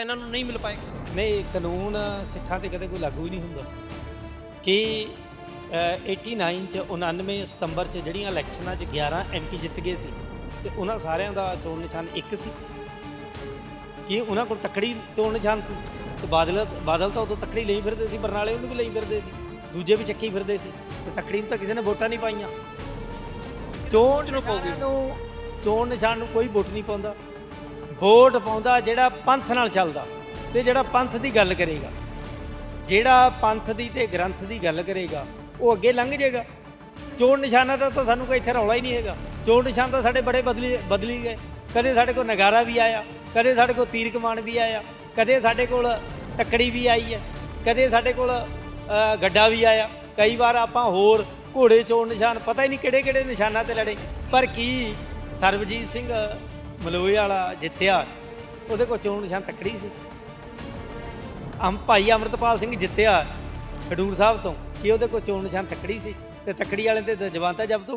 ਇਹਨਾਂ ਨੂੰ ਨਹੀਂ ਮਿਲ ਪਾਏਗਾ ਨਹੀਂ ਕਾਨੂੰਨ ਸਿੱਖਾਂ ਤੇ ਕਦੇ ਕੋਈ ਲਾਗੂ ਹੀ ਨਹੀਂ ਹੁੰਦਾ। ਕਿ ਅ, 89 ਚ 99 ਸਤੰਬਰ ਚ ਜਿਹੜੀਆਂ ਇਲੈਕਸ਼ਨਾਂ ਚ 11 ਐਮਪੀ ਜਿੱਤ ਗਏ ਸੀ ਤੇ ਉਹਨਾਂ ਸਾਰਿਆਂ ਦਾ ਚੋਣ ਨਿਸ਼ਾਨ ਇੱਕ ਸੀ। ਕਿ ਉਹਨਾਂ ਕੋਲ ਤੱਕੜੀ ਚੋਣ ਨਿਸ਼ਾਨ ਸੀ ਤੇ ਬਾਦਲ ਬਾਦਲ ਤਾਂ ਉਦੋਂ ਤੱਕੜੀ ਲਈ ਫਿਰਦੇ ਸੀ ਬਰਨਾਲੇ ਉਹਨੂੰ ਵੀ ਲਈ ਫਿਰਦੇ ਸੀ ਦੂਜੇ ਵੀ ਚੱਕੀ ਫਿਰਦੇ ਸੀ ਤੇ ਤੱਕੜੀ ਨੂੰ ਤਾਂ ਕਿਸੇ ਨੇ ਵੋਟਾਂ ਨਹੀਂ ਪਾਈਆਂ। ਚੋਣ ਨੂੰ ਨੂੰ ਚੋਣ ਨਿਸ਼ਾਨ ਨੂੰ ਕੋਈ ਵੋਟ ਨਹੀਂ ਪਾਉਂਦਾ। ਵੋਟ ਪਾਉਂਦਾ, ਜਿਹੜਾ ਪੰਥ ਨਾਲ ਚੱਲਦਾ ਤੇ ਜਿਹੜਾ ਪੰਥ ਦੀ ਗੱਲ ਕਰੇਗਾ। ਜਿਹੜਾ ਪੰਥ ਦੀ ਤੇ ਗ੍ਰੰਥ ਦੀ ਗੱਲ ਕਰੇਗਾ, ਉਹ ਅੱਗੇ ਲੰਘ ਜਾਏਗਾ। ਚੋਣ ਨਿਸ਼ਾਨਾਂ ਦਾ ਤਾਂ ਸਾਨੂੰ ਕੋਈ ਇੱਥੇ ਰੌਲਾ ਹੀ ਨਹੀਂ ਹੈਗਾ। ਚੋਣ ਨਿਸ਼ਾਨ ਤਾਂ ਸਾਡੇ ਬੜੇ ਬਦਲੀ ਬਦਲੀ ਗਏ। ਕਦੇ ਸਾਡੇ ਕੋਲ ਨਗਾਰਾ ਵੀ ਆਇਆ, ਕਦੇ ਸਾਡੇ ਕੋਲ ਤੀਰ ਕਮਾਨ ਵੀ ਆਇਆ, ਕਦੇ ਸਾਡੇ ਕੋਲ ਟੱਕੜੀ ਵੀ ਆਈ ਹੈ, ਕਦੇ ਸਾਡੇ ਕੋਲ ਗੱਡਾ ਵੀ ਆਇਆ। ਕਈ ਵਾਰ ਆਪਾਂ ਹੋਰ ਘੋੜੇ ਚੋਣ ਨਿਸ਼ਾਨ, ਪਤਾ ਹੀ ਨਹੀਂ ਕਿਹੜੇ ਕਿਹੜੇ ਨਿਸ਼ਾਨਾਂ ਤੇ ਲੜੇ। ਪਰ ਕੀ ਸਰਬਜੀਤ ਸਿੰਘ ਮਲੋਏ ਵਾਲਾ ਜਿੱਤਿਆ, ਉਹਦੇ ਕੋਲ ਚੋਣ ਨਿਸ਼ਾਨ ਤੱਕੜੀ ਸੀ। ਅਮ ਭਾਈ ਅਮਰਤਪਾਲ ਸਿੰਘ ਜਿੱਤਿਆ ਖਡੂਰ ਸਾਹਿਬ ਤੋਂ, ਕਿ ਉਹਦੇ ਕੋਲ ਚੋਣ ਨਿਸ਼ਾਨ ਤੱਕੜੀ ਸੀ, ਤੇ ਤੱਕੜੀ ਵਾਲੇ ਤੇ ਜਵਾਨਤਾ ਜ਼ਬਤ ਹੋ